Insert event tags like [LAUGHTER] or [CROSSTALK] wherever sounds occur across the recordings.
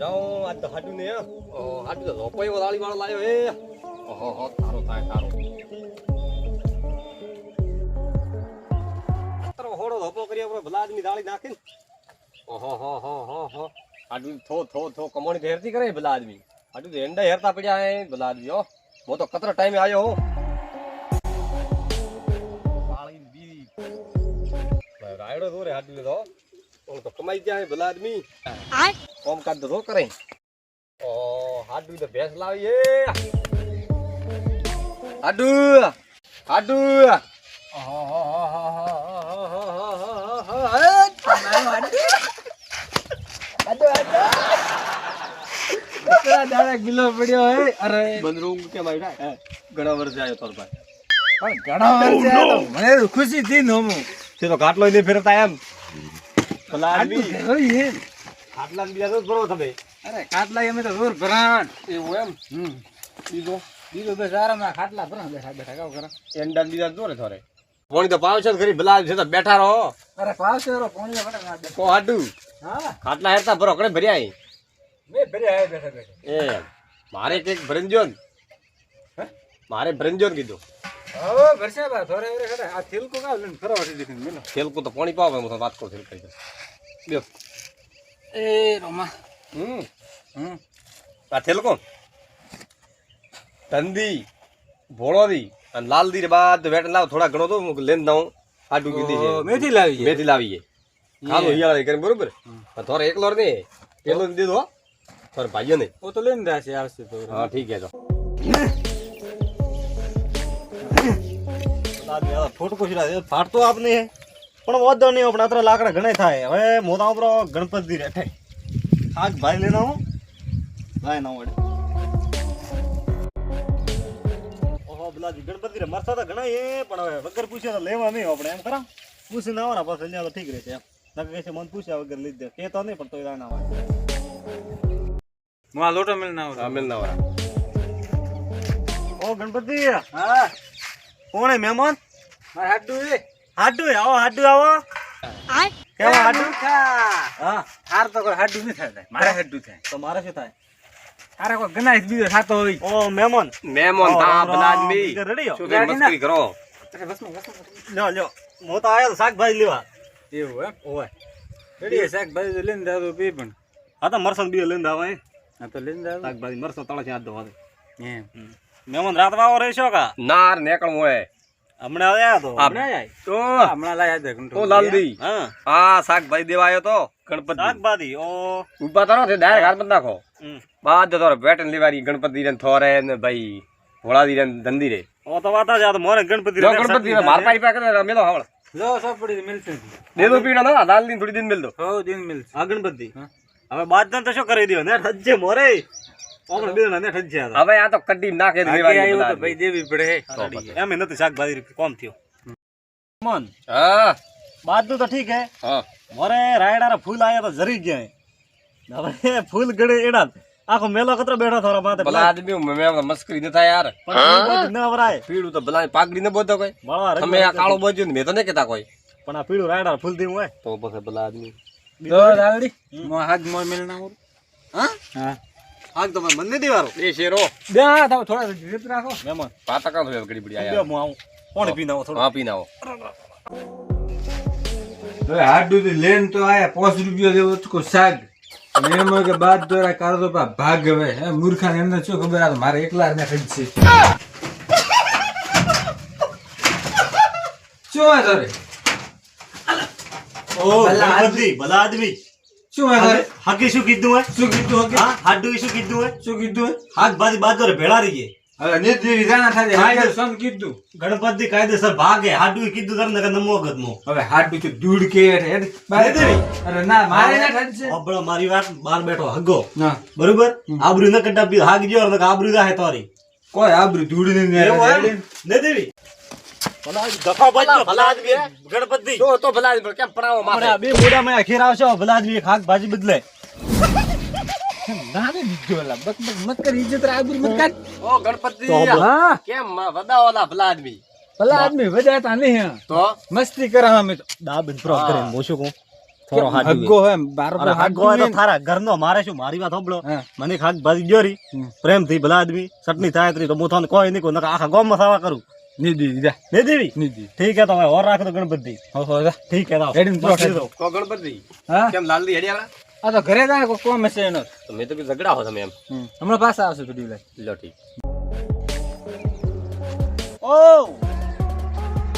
જાઉં આજ તો હાડું ને ઓ હાડું તો લોપો એવો દાળી વાળો લાયો એ ઓહો હો તારો થાય તારો. તારો હોડો ધોપો કરી આપણે ભલા આદમી દાળી નાખીને ઓહો હો હો હો હો. હાડું થો થો થો કમોણી તો હેરતી કરે ભલા આદમી. હાડું તો એંડા હેરતા પડ્યા હે ભલા આદમી હો. મો તો કતરા ટાઈમે આવ્યો હો. રાયડો દોરે હાડું તો હું તો કમાઈ ગયા હે ભલા આદમી. કોમ કાજ તો કરે. ઓ હાડું તો ભેંસ લાવી એ હાડુ હાડુ. કિલો પડ્યો હે અરે બંદરૂમ કેમ આવ્યા ઘણા વર્ષે આવ્યો તોર ભાઈ. પણ ઘણા વર્ષે મને ખુશી થી નમું તે તો ઘાટલો નહીં ફેરતા એમ ભલા આટલું આદમી ઘરોઈ હે ખાટલા બીજા તો ભરો તમે અરે ખાટલા અમે તો ભરાણ. એવું એમ? હમ. બીજો? બીજું બસ આરામ ખાટલા ભરા બેઠા બેઠા કાવ કરો? એંડા બીજા દોરે થોરે. પોણી તો પાવ છે ખરી ભલા છે તો બેઠા રહો. અરે રો પોણી કો હાડુ? હા. ખાટલા હેરતા ભરો કડે ભર્યા. મે ભરે આયા બેઠા બેઠા. એ મારે કંઈક ભરંજો હે? મારે ભરંજો કીધું. બા થોરે થીલકો લઈને તો પાણી પાવે હું વાત કરું કરી લ્યો એ રોમા. હમ. હમ. આ થેલકો. તંદી ભોળોદી અને લાલદી રે બાદ વેટ લાવ થોડા ઘણો તો હું લેન દઉં આટું કીધી છે. મેથી લાવી. મેથી લાવીએ ખાલો હિયાળા કરીને બરોબર? પણ થોડે એકલો ને. પેલો દીધો થોડે ભાઈઓ ને ઓ તો લઈને જાશે આવશે તો. હા ઠીક છે તો. ફોટો પૂછી ફાટતો આપને પણ વાંધો નહીં આપણે અત્યારે લાકડા ઘણા થાય. હવે મોટા ઉપર ગણપતિ રેઠે શાક ભાઈ લઈને હું ભાઈ ના વડે ઓહો બલાજી ગણપતિ રે મરસા તો ઘણા એ પણ હવે વગર પૂછ્યા તો લેવા નહીં આપણે એમ ખરા. પૂછીને આવવાના પાછળ તો ઠીક રહેશે એમ. નકર કહે છે મન પૂછ્યા વગર લીધ દે. કે તો નહીં પણ તોય ના આવે લોટો મિલ ના મેલ ના ઓ ગણપતિ હા. કોણ હે મહેમાન? મારા હાડુ એ? હાડુ આવો હાડુ આવો. કેવા હાડુ હા. હાર તો કોઈ હાડુ નહીં થાય મારા હાડુ થાય. તો મારે શું થાય? તારે કોઈ ગનાઈ બીજો સાતો હોય. ઓ મહેમાન. મહેમાન તા રામ. આદમી બીજા હો? શું કે મસ્કરી કરો? લ્યો લ્યો. હું તો આયો તો શાકભાજી લેવા. એવું એમ? ઓય રેડી શાકભાજી લઈને દાદો પી પણ. હા તો મરસન બી લઈને આવે હા. તો લઈને દાદો શાકભાજી મરસન તળે છે આજ તો વાદે એમ મહેમાન રાત વાવો રહેશો કા? નાર નેકળ મોય હમણાં આવ્યા તો? હમણાં આય તો? હમણાં લાયા દે તો લાલદી હા. આ શાકભાજી દેવા આવ્યો તો ગણપતિ. શાકભાજી ઓ. ઊભા તારો છે ડાયરેક્ટ હાથ બંધ નાખો. બાદ બાદ તો વેટન લેવાની ગણપતિ રે થોરે ને ભાઈ ભોળાદી રે ને ધંધી રે. ઓ તો વાત જ આ તો મોરે ગણપતિ રે ગણપતિ રે માર પાઈ પાકે મેલો હાવળ. લો સબ પડી મિલશે. દેદો પીડા ના લાલ થોડી દિન મિલ દો. હો દિન મિલ આ ગણપતિ? હવે બાદ તો શું કરી દો ને ઠજ્જે મોરે. બીજા ને. હવે આ તો કડી નાખે ભાઈ દેવી પડે. એમ નથી શાકભાજી કોમ થયો. મન. હા. બાદ તો ઠીક હે. મોરે રાયડા ફૂલ આયા તો જરી ગયા હવે ફૂલ ગળે એડા. આખો મેલો કતરો બેઠો થોડા માથે. ભલા આદમી મે મસ્કરી ન થાય યાર. પણ ન વરાય. પીળું તો ભલા પાગડી ન બોધો કોઈ. તમે આ કાળો બોજો ને મેં તો નહીં કેતા કોઈ. પણ આ પીળું રાયડા ફૂલ દી હોય. તો પછી ભલા આદમી. તો દાદી મો હાથ મો મેલ ના હું? હા. હા આગ તો મને દેવારો એ શેરો. બે હા તમે થોડા જીત રાખો. મહેમાન પાતા કાં થયો પડી બડી બે આયા હું આવું. કોણ પીને આવો થોડું. હા પીને આવો. હાડું થી લેન તો આયા પાંચ રૂપિયા જેવો ઉચકો શાક. એમ કે બાદ દોરા તો પા ભાગ હવે. હે મૂર્ખા ને એમને શું ખબર? આ મારે એકલા ને ખડ છે. શું આ તારે ઓ ગણપતિ ભલા આદમી. શું વાત હાકી શું કીધું હોય? શું કીધું હકે? હા હાડું શું કીધું હોય? શું કીધું શાકભાજી બાદ ભેળા રહીએ. હવે નીત જેવી જાણા થાય સમ કીધું? ગણપતિ કાયદેસર ભાગે. હાડું કીધું તમને કે નમો ગદમો. હવે હાડું તો દૂડ કે હેડ. બાય દેવી અરે ના મારે ના ખડ અબળો મારી વાત બાર બેઠો હગો. બરોબર? આબરૂ ન કટા હાગ ગયો ને આબરૂ રાહે તારી. કોઈ આબરૂ ધૂળ નહીં ને દેવી? ગણપતિ તો તો ભલા આદમી કેમ પરાવો માથે હમણાં બે મોઢા માં ખીર આવશે ભલા આદમી શાક ભાજી બદલે. ના દીજો લા બક બક મત કરી ઇજ્જત રાબુર મત કર ઓ ગણપતિ હા? કેમ વદાવાલા ભલા આદમી ભલા આદમી વજાતા નહીં તો? મસ્તી કરાવ અમે તો. દા બિન પ્રો કરીને હું શું કહું થોડો હગ્ગો હે બારો અરે હાગ તો થારા ઘરનો મારે શું? મારી વાત હોબળો મને ખાક ભાજી જોરી પ્રેમથી ભલા આદમી ચટણી થાય તો હું કોઈ નહીં આખા ગામમાં સાવા કરું. નિધિ જા નહીં દેવી નિધિ ઠીક હે તો હવે ઓર રાખો તો ગણપતિ હો હો જા ઠીક હે તો હેડીને પૂરો બસ લીધો. કો ગણપતિ હા કેમ લાલદી હેડિયાલા આ તો ઘરે જાય કોઈ કોમ હશે એનો તો મેં તો કીધું ઝઘડા હો તમે એમ હમણાં પાછા આવશે થોડી વાર લો ઠીક ઓ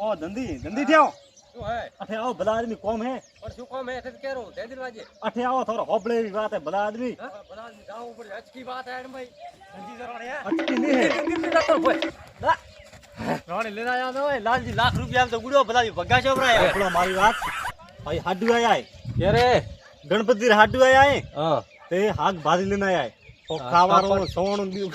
ઓ ધંધી ધંધી થયો શું હે અઠે આવો ભલા આદમી કોમ હે પણ શું કોમ હે તે કેરો તે વાજે અઠે આવો થોડો હોબળે એવી વાત હે ભલા આદમી ભલા જાવ ઉપર અચકી વાત હે ભાઈ સંજી જરાણે હે અટકી નહીં હે રાણી લેના આયા હોય લાલજી લાખ રૂપિયા તો ગુડો ભલા ભગા છે ભરાય આપણો મારી વાત. ભાઈ હાડુ આયા. ક્યારે? ગણપતિ હાડુ આયા હે. તે હાક ભાજી લેના આયા ખાવાનું સોનું બીજું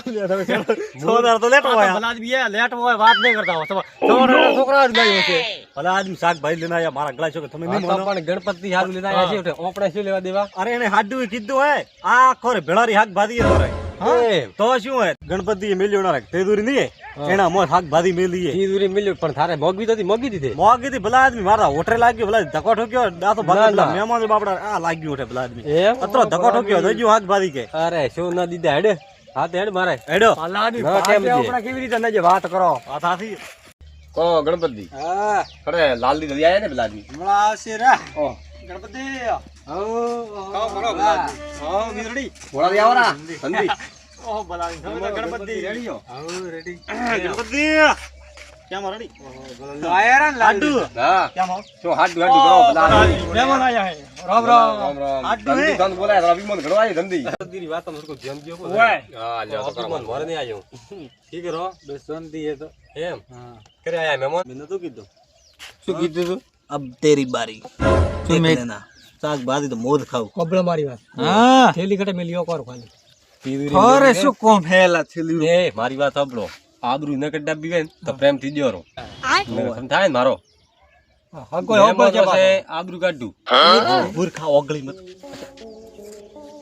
સોનાર [LAUGHS] તો લેટો આયા. ભલા આદમી લેટ હોય વાત નહીં કરતા હોય. તમારા છોકરા જ ગયો છે. ભલા આદમી શાક લઈને આયા. મારા ગળા છો તમે નહીં માનો? પણ ગણપતિ હારું છે શું લેવા દેવા? અરે એને હાડું કીધું હે આ ખોરે ભેળારી હાક ભાજી હે તોરે એમ તો શું હે ગણપતિ મેલ્યો ના રાખ. તેદુરી નહીં. એના મોર હાક ભાજી મેલી હે તીદુરી મિલ્યું પણ થારે મોગવી તો મોગી દીધી. મોગી થી ભલા આદમી મારા હોટરે લાગ્યો ભલા ધક્કો ઠોક્યો આ તો ભલા ના. મહેમાન બાપડા આ લાગ્યું હોટે ભલા આદમી. એમ? અતરો ધક્કો ઠોક્યો તો હાક ભાજી કે. અરે શું ના દીધા હેડે. હા તે હેડ મારે. હેડો. ના, કેમ છે? કેવી રીતે નજે વાત કરો. આ થાથી કો ગણપતિ? હા. અરે લાલ દીધી આયા ને આદમી? હમણાં આવશે રા. ઓહ. [LAUGHS] [COUGHS] તો એમ. હા. મહેમાન મેં નતું કીધું. શું કીધું તું? અબ તેરી બારી. લેના. શાક ભાજી તો મોદ ખાવ. કોબળા મારી વાત. હા. થેલી કટે મેલી ઓકર ખાલી. અરે શું કોમ હેલા થેલી એ મારી વાત સાંભળો. આબરૂ ન કડ્ડા બીવે તો પ્રેમથી દ્યો રો સમજાય ને મારો? હગો મહેમાન પાસે આબરૂ કાઢું. મૂર્ખા ઓગળી મત.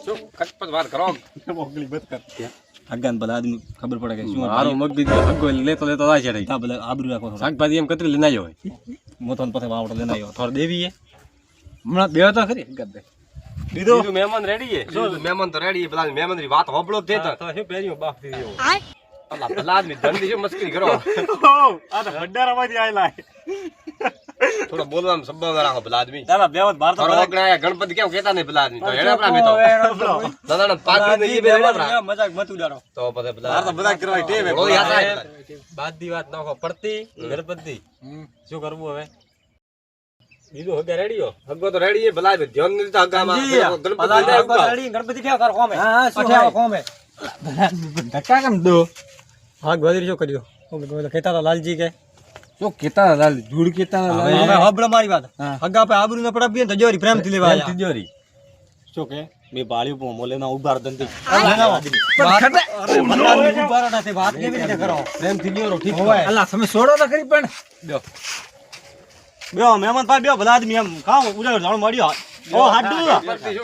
શું ખટપટ વાત કરો. [LAUGHS] ઓગળી મત કર. આગળ ભલા આદમી ખબર પડે કે શું મારો મગબીજ હગો લેતો લેતો આ છે. તા ભલા આબરૂ રાખો. શાકભાજી એમ કતરી લઈને આવ્યો હોય? મોતન પાસે વાવડો લઈને આવ્યો. થોડ દેવી એ. હમણાં બે તો ખરી? ગબ્બે દીધો બીજું? મહેમાન રેડી છે. બીજું મહેમાન તો રેડી હે પેલા મહેમાનની વાત હોબળો જ દેતા તો. શું પહેર્યું? બાપથી દેવો ભલા ભલા આદમી ધંધી શું મસ્કરી કરો? [LAUGHS] આ તો ભંડારામાંથી આયેલા. હે. થોડો બોલવામાં સંભાવના રાખો પેલા આદમી દાદા બેવત બાર તો તારો ઓગણાયા ગણપતિ કેમ કેતા નહીં પેલા આદમી તો એને આપણા મે તો દાદા ના પાઘડી ને ઈ બે. મજાક મત ઉડાડો તો પછી પેલા બાર તો મજાક કરવા ટેવ હે. આવે. બાદની વાત નાખો પડતી ગણપતિ શું કરવું હવે બીજો હગે રેડી હગો તો રેડી ભલા ધ્યાન નહીં દીધા હગામાં. ગણપતિ ગણપતિ કે કર કોમે હા, શું કોમે ધક્કા કેમ દો હાક ભાજી શું કર્યો કહેતા હતા લાલજી કે શું કેતા લાલ ધૂળ કેતા હવે હબળ મારી વાત. હગા પે આબરૂ ન પડાવીએ ને તજોરી પ્રેમથી લેવા આયા. તજોરી. શું કે? બે બાળ્યું પો મોલે ના ઉભાર ધંધી. વાત કેવી રીતે કરો? પ્રેમ તિજોરો, ઠીક હોય. અલા તમે છોડો તો ખરી પણ. લ્યો. બેહો મહેમાન પા બે ભલા આદમી એમ. ખાઓ ઉજાગર જાણ મળ્યો ઓ હાડુ?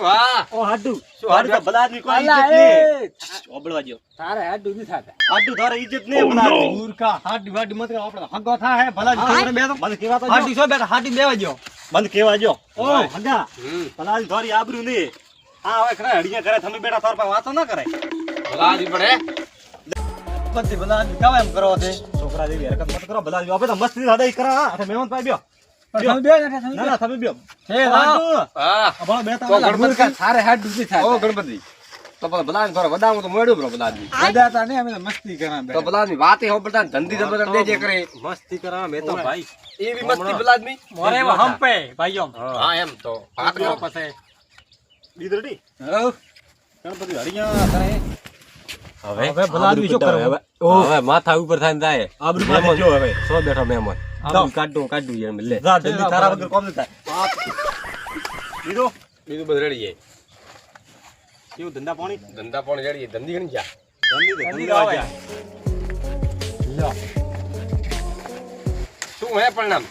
હા. ઓ હાડુ. શું હાડુ? તો હાડુ? ભલા આદમી કોઈ ઇજ્જત નહીં. ઓબળવા જો તારે હાડુ ની થાતા. હાડુ તારે ઇજ્જત નહીં ભલા મૂર્ખા હાડુ વાડી મત કરો. આપણે હગો થા હે ભલા જ છોકરે તો. મને કેવા તો હાડુ હાડી બેટા હાડી બેવા જો મને કેવા જો ઓ હગા. ભલા આદમી તારી આબરૂ નહીં. આ હવે ખરા હડિયા કરે તમે બેટા તાર પાસે વાતો ના કરે ભલા આદમી પડે. હે? ભલા એમ કરો તે. છોકરા જેવી હરકત મત કરો. ભલા આપણે તો મસ્તી હદાઈ કરા. હા મહેમાન પાઈ બેહો. મસ્તી કરે. મસ્તી કરા મેં તો ભાઈ. એવી મસ્તી ભલા મોરે એવા હંપે ભાઈઓ. હા. એમ તો. વાત કરો. પછી દીધ રેડી? ગણપતિ હરિયા કરે હવે? હવે ભલા આદમી શું કરવું. હવે? હવે માથા ઉપર થાય ને આબરૂ જો હવે. સો બેઠો મહેમાન. આબરૂ કાઢું કાઢું યાર લે. જા જલ્દી તારા વગર કોમ નહીં થાય. દીધો બીજું? બધું રેડી છે. કેવું ધંધા પાણી? ધંધા પાણી રેડી ધંધી ગણી જા ધંધી તો ધંધી ધંધા આવે. વાગ્યા. શું હે રાજા પરિણામ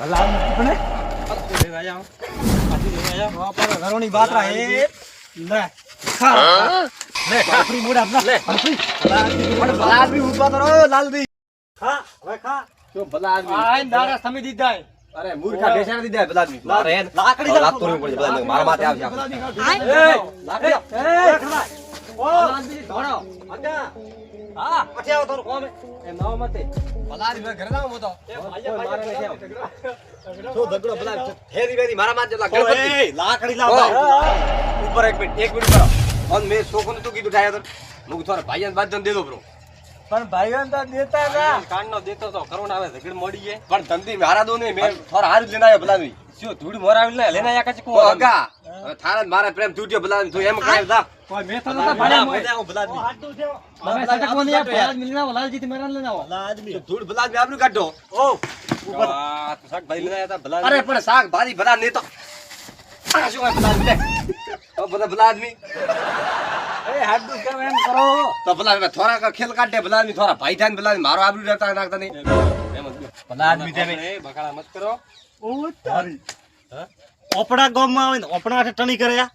ઘરોની બાતરા હે? લે ખા. લે કાપરી મોડા ના લે. પણ ભલા આદમી ઊભા લાલ લાલજી ખા હવે ખા. શું ભલા આદમી આ નારા સમી દીધા. અરે મૂર્ખા બેસાડી દીધા ભલા આદમી. મારે ને, લાકડી લાત તોડવી પડશે ભલા આદમી. મારા માથે આવશે એ લાકડી આપ. ઓ આદમી દોડો. આગા. હા. પછી આવો થોડું કોમે પેલા આદમી ઘરે જાવ આવું તો. કોઈ મારે નથી આવ તો ઝઘડો ભલા ફેરી ફેરી મારા માથે ગણપતિ. ઓય, લાકડી. લાવ ઉપર એક મિનિટ એક મિનિટ કરો અને મેં શોખ તું કીધું થાય તો હું કીધું થોડા બાદ બાદ દે દો બ્રો પણ ભાઈઓ તો દેતા હતા કાન નો દેતો તો કરુણ આવે ઝઘડ મળી જાય. પણ ધંધી મારા દો નહીં મેં થોડા હારું જ લઈને આવ્યો નહીં શું ધૂળ મોરાવી લે લઈને આયા કચકુ અગા હવે થારા ને મારા પ્રેમ તૂટ્યો પેલા તું એમ કાય દા કોઈ મેં તો ભલા નતા પાડ્યા મજા આવું ભલા નહીં ભલા મિલના આવો, લાલજીથી મેરા લઈને આવો. ભલા આદમી ધૂળ ભલા કાઢો. ઓ લઈને આયા ભલા અરે પણ ભલા નહીં તો આ શું ભલા તો બધા ભલા આદમી એ હાડું કેમ એમ કરો? તો ભલા થોડા કા ખેલ કાઢે ભલા આદમી થોડા ભાઈ થાય ને ભલા મારો આબરૂ રહેતા નાખતા નહીં. ભલા આદમી તમે બકાળા મત કરો. ઓ તારી ઓપડા ગામમાં આવે ને ઓપડા હાથે ટણી કરે આ.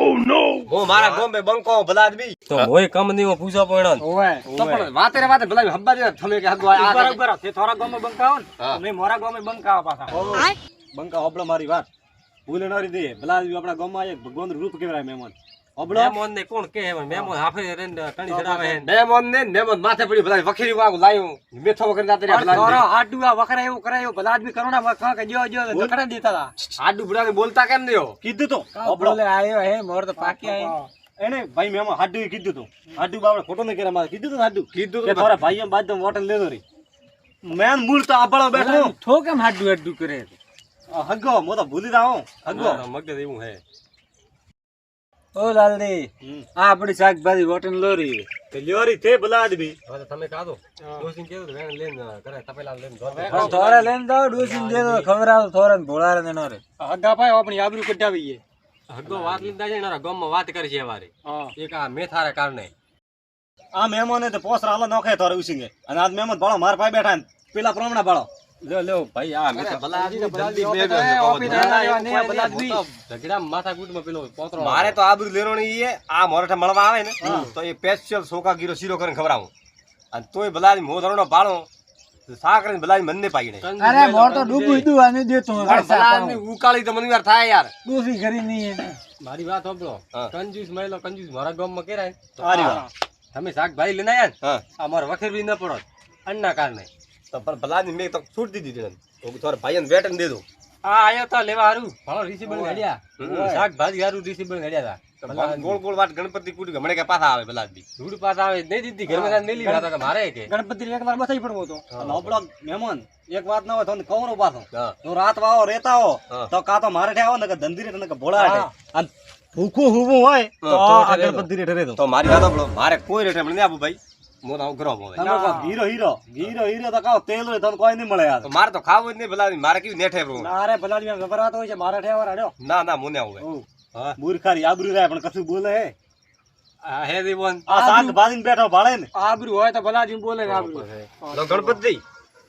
હું મારા ગોમ્બે બંકો ભલા આદમી તો મોય કંપની માં પૂછો પણ ઓવે તો પણ વાતે રે વાતે ભલા હબ્બા દે તમે કે હગવા આ ઊભા રહો, ઊભા રહો. તે બંકાવો ને હા. તો મેં મોરા બંકાવા પાછા. બંકા ઓપડો મારી વાત. ભૂલે ન રહી દે ભલા આપણા ગામમાં એક ભગવાન રૂપ કેવરાય મહેમાન. મેમોન ને કોણ કે મેમોન હાફે રે ટણી ચડાવે હે મેમોન ને મેમોન માથે પડી ભલા વખરી વાગ લાયો. મેથો વગર ના તરી ભલા થોડો હાડું આ વખરા એવું કરાયો ભલા આદમી કરોડા વખરા કે જો જો દખડા દેતા હતા આડુ બુડા બોલતા કેમ નયો કીધું તો. ઓબળો લે આયો હે મોર તો પાકી આઈ એને ભાઈ મેમો હાડું કીધું તો. હાડું બાપડે ખોટો નહીં કરે મારે. કીધું તો હાડું? કીધું તો તારા ભાઈ એમ બાદ વોટન લેતો રહી મેન મૂળ તો આબળો બેઠો. થો કેમ હાડું હાડું કરે? હગો મો તો ભૂલી જાઉં હગો મગજ એવું હે ઓ લાલડી આ આપણી શાકભાજી વોટન લોરી તે લોરી તે ભલા આદમી હવે તમે કાદો દોસ્તી કેવું વેણ લેન કરે તપેલા લેન દે. થોડા લઈને દે દો ખવડાવો થોડા ને ભોળારે ને નો રે હગા ભાઈ આપણી આબરૂ કઢાવીએ હગો વાત લીધા છે ને ગામમાં વાત કરી છે વારે એક આ મેથારે કારણે આ મહેમાને તો પોસરા આલો નોખે થોરે ઉસીંગે અને આજ મહેમાન બાળો માર પાઈ બેઠા પેલા પ્રમાણે બાળો લ્યો લ્યો ભાઈ આ મેં તો ભલા જલ્દી બે બે એ ઓપી ભલા દેવાના આદમી, ને ભલા આદમી. હું તો ઝઘડા માથા કૂટમાં પેલો પોતરો મારે તો આબરૂ લેરોણી ઈ આ મોરઠે મળવા આવે ને તો એ સ્પેશિયલ સોકા ગીરો શીરો કરીને ખવડાવું. અને તોય ભલા મો ધરણો બાળો સાકરીને કરીને ભલા આદમી મનને પાઈ અરે મોર તો ડૂબું તું આને દે તો ભલા ઉકાળી તો મને યાર થાય યાર. ડોસી કરી નહીં મારી વાત સાંભળો. કંજુસ મહિલો કંજૂસ મારા ગામમાં કેરાય તો સારી વાત. તમે શાકભાજી લઈને આયા ને હા. આ વખેર બી ન પડો અન્ના કારણે. તો પણ ભલાની મેં તો છૂટ દીધી હતી તો તારા ભાઈને વેટન દે દો આ આયો તો લેવા હારું. ભાલો રિસીબલ ઘડ્યા. શાકભાજી હારું રિસીબલ ઘડ્યા હતા ગોળ ગોળ વાત ગણપતિ કુટ ગમણે કે પાછા આવે ભલા દી ધૂળ પાછા આવે. નહીં દીધી. ઘરમાં નહીં લીધા હતા કે મારે કે? ગણપતિ એક વાર બસાઈ પડવો તો અને આપણો મહેમાન એક વાત ના હોય તો કવરો પાછો. હા. તો રાત વાવો રેતા હો હા. તો કા તો મારે આવો ને કે ધંધી રે કે ભોળા હા. અને ભૂખું હુવું હોય તો. ગણપતિ રેઠે તો મારી વાત મારે કોઈ રેઠે મને નહીં આપું ભાઈ. આવું કરો હવે તમે કહો હીરો હીરો હીરો હીરો તો કહો તેલ હોય તો કોઈ નહીં મળે યાર મારે તો ખાવું જ નહીં ભલા મારે કેવી નેઠે બહુ અરે ભલા ગભરાતો હોય છે મારા ઠેવા રાડ્યો ના ના મને આવું ભાઈ. હા મૂર્ખારી આબરૂ રહે પણ કશું બોલે હે આ હે દીવન આ શાક ભાજીને બેઠો ભાળે ને આબરૂ હોય તો ભલા જીમ બોલે ને આબરૂ તો ગણપતિ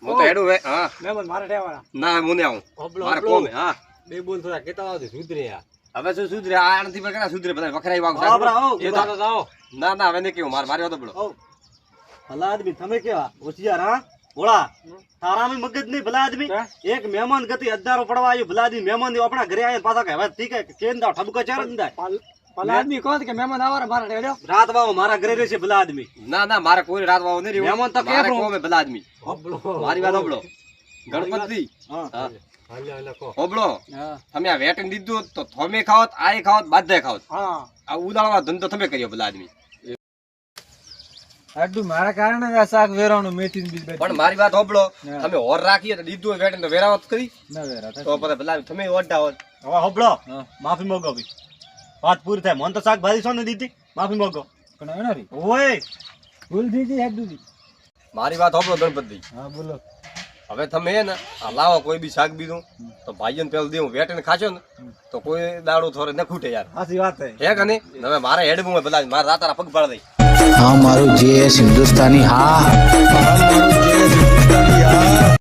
હું તો હેડું હે હા મહેમાન મારા ઠેવા ના મને આવું મારે હોબળો. હા બે બોલ થોડા કેતા આવજો સુધરે યાર હવે શું સુધરે આ નથી પર કેના સુધરે બધા વખરાઈ વાગ હા, એ તો ના ના હવે નહીં કેવું મારે મારી વાત બોલો ઓ ભલા આદમી તમે કેવા? હોશિયાર હા? ભોળા. તારામાં મગજ નહીં ભલા આદમી? એક મહેમાન ગતિ હજારો પડવા આવ્યો. ભલા આદમી મહેમાનની આપણા ઘરે આવીને પાછા કહેવાય. ઠીક હે કેમ દાવ ઠબકો ચાર ભલા આદમી કોણ કે મહેમાન આવારા મારા રેડ્યો રાત વાવો મારા ઘરે રહેશે ભલા આદમી. ના ના મારે કોઈ રાત વાવ નહીં મહેમાન તો કે કેમ? ભલા આદમી. મારી વાત હોબળો. ગણપતિ હા. હા. હોબળો. તમે આ વેટન દીધું તો તમે ખાઓ આય બાધાય ખાઓ હા. આ ઉદાળવા ધંધો તમે કર્યો ભલા આદમી. આટલું મારા કારણે જ આ શાક વેરાણું મેથી બીજ પણ મારી વાત હોબળો. તમે ઓર રાખીએ તો દીધું હોય ને તો વેરાવત કરી. ના વેરા તો પછી ભલા તમે ઓઢા હોત હવે હોબળો માફી માંગો ભાઈ વાત પૂરી થાય. મન તો શાકભાજી સોને દીધી. માફી માંગો. પણ એનો રી ઓય. ભૂલ થઈ ગઈ હેડું દી મારી વાત હોબળો ગણપતિ હા બોલો. હવે તમે ને આ લાવો કોઈ બી શાક બીજું. તો ભાઈઓને પેલું દેવું વેટન ખાશો ને તો કોઈ દાડો થોડે ન ખૂટે યાર. સાચી વાત હે. હે કે નહીં? હવે મારે હેડવું બધા મારા રાતારા પગ પાડ દઈ હા મારું જે હિન્દુસ્તાની હા.